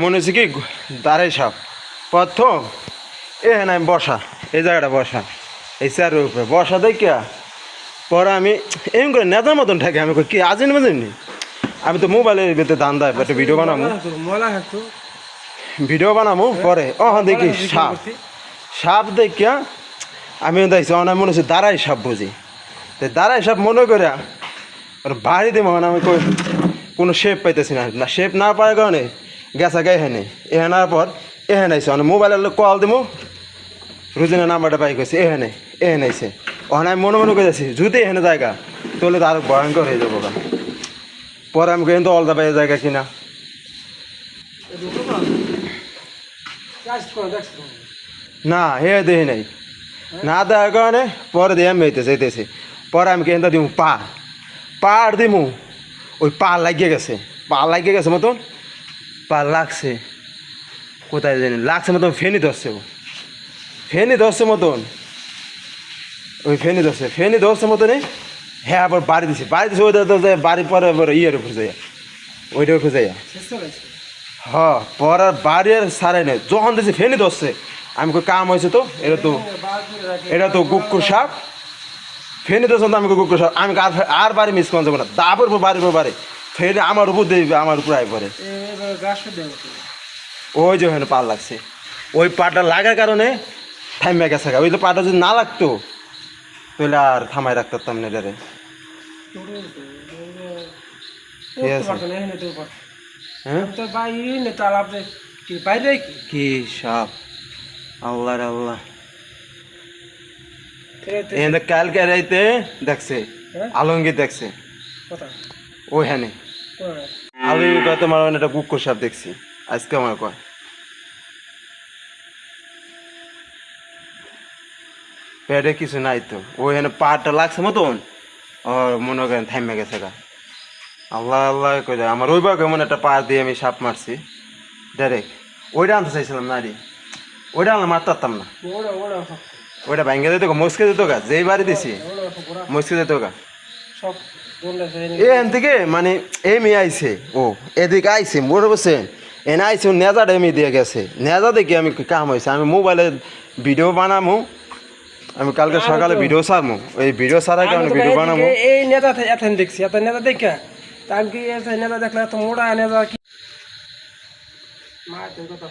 মনে হচ্ছে কি দাঁড়াই সাপ। প্রথম এ হ্যাঁ আমি বসা এই জায়গাটা বসা এই চেয়ারের উপরে বসা দেখিয়া পরে আমি এম করে নেতার মতন থাকে আমি কই, কি আজিন বাজিনি আমি তো মোবাইলের ভিতরে দান দেয় একটা ভিডিও বানাবো ভিডিও বানাবো পরে ও হ্যাঁ দেখি সাপ। সাপ দেখিয়া আমি দেখছি আমার মনে হচ্ছে দাঁড়াই সাপ বুঝি। তো দাঁড়াই সাপ মনে করে আর বাড়ি দেবো মানে আমি কই কোনো শেপ পাইতেছি না। না শেপ না পাওয়ার কারণে গেছা গায়ে হেনে এহেনার পর এহেন আইসে মানে মোবাইলের কল দেবো রুজিনের নাম্বারটা পাই গেছে এহেনে এহেন আইসে ওখানে আমি মনে মনে করেছি যদি এখানে জায়গা, তাহলে তো আরও ভয়ঙ্কর হয়ে যাব গা। পরে আমি কিন্তু অলদা পাই জায়গা কিনা? না হে দেখি নাই। না দেওয়ার কারণে পরে দিয়ে আমি হইতেছে হইতেছে পরে আমি কেন দিমু পা পাড় দিমু। ওই পা লাগিয়ে গেছে। পা লাগিয়ে গেছে মতন। পা লাগছে। কোথায় জানি লাগছে মতন ফেনি ধরছে ও। ফেনি ধরছে মতন। ওই ফেনি ধরছে। ফেনি ধরছে মতনই হ্যাঁ আবার বাড়ি দিছে। বাড়ি দিছে যায় বাড়ি পরে আবার ইয়ের উপরে যাইয়া ওইটার উপরে যাইয়া হ পরার বাড়ি আর সারাই নাই। যখন দিছে ফেনি ধরছে। আমি কই কাম হয়েছে তো? এটা তো এটা তো কুকুর সাপ। ফেনি ধরছে তো আমি কই কুকুর সাপ। আমি আর আর বাড়ি মিস করা যাব না। দাপের উপর বাড়ির উপর বাড়ি। ফের আমার উপর দেবে আমার উপর আই পরে ওই যে ওখানে পা লাগছে। ওই পাটা লাগার কারণে থাইমে গেছে ওই তো পাটা যদি না লাগতো তাহলে আর থামাই রাখতাম না এটারে। হ্যাঁ বাইরে কি কি সাপ। আল্লাহ রে আল্লাহ। কালকে রাইতে দেখছে হ্যাঁ? আলঙ্গি দেখছে। ওইখানে। আলঙ্গি কয় তোমার একটা কুকুর সাপ দেখছি। আজকে আমার কয়। পেটে কিছু নাই তো। ওইখানে পাটা লাগছে মতন। ওর মনে করেন থাইমে গেছে গা। আল্লাহ আল্লাহ করে আমার ওই বা কেমন একটা পার দিয়ে আমি সাপ মারছি। ডাইরেক্ট ওইটা আনতে চাইছিলাম না রে। ওইটা আনলে মারতে পারতাম না। ওইটা ভেঙে গা মস্কে দিত গা। যেই বাড়ি দিছি মস্কে দিত গা। এখান থেকে মানে এমি আইছে ও এদিকে আইছে মোটর বসেন এনে আইছে ও নেজাটা এমি দিয়ে গেছে। নেজা দেখে আমি কাম হয়েছে আমি মোবাইলে ভিডিও বানামো আমি কালকে সকালে ভিডিও সারমো এই ভিডিও সারার কারণে ভিডিও বানামো? এই নেতা এথেন দেখছি। এত নেতা দেখা? তা কি নেতা দেখলে এত মোটা নেতা কি? তোর